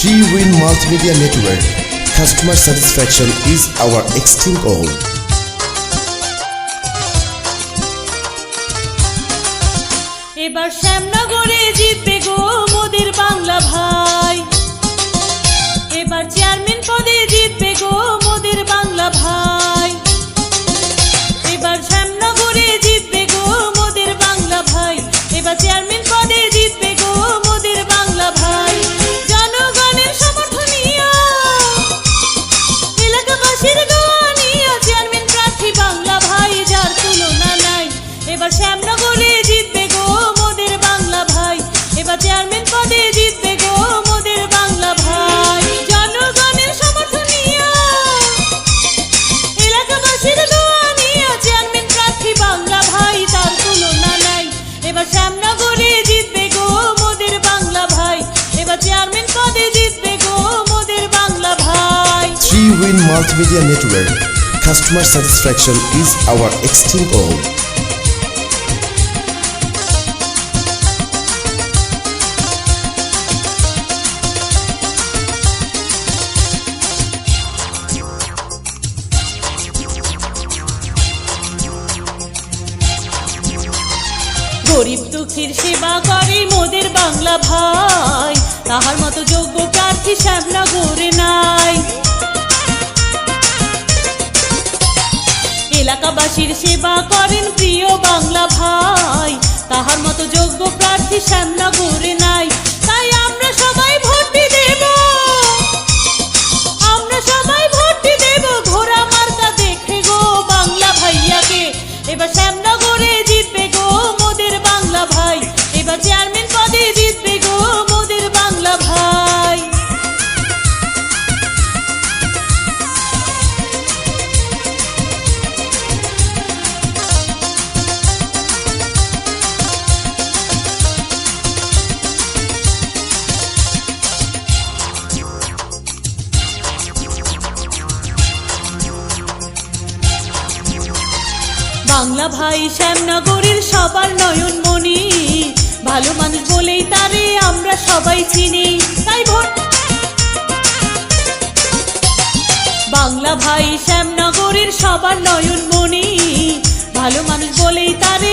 Three Win Multimedia Network. Customer satisfaction is our extreme goal. এবার শ্যামনগরে জিতবে গো মোদের বাংলা ভাই এবার চেয়ারম্যান পদে জিতবে গো মোদের বাংলা ভাই Win Multimedia Network. Customer satisfaction is our extreme goal. গরিব দুঃখীর সেবা করে মোদের বাংলা ভাই তাহার মতো যোগ্য প্রার্থী শ্যামনগরে নাই এলাকাবাসীর সেবা করেন প্রিয় বাংলা ভাই। তাহার মতো যোগ্য প্রার্থী সান্না করে নাই। বাংলা ভাই শ্যামনগরের সবার নয়ন মনি ভালো মানুষ বলেই তারে আমরা সবাই চিনি, তাই ভোট বাংলা ভাই শ্যামনগরের সবার নয়ন মনি ভালো মানুষ বলেই তারে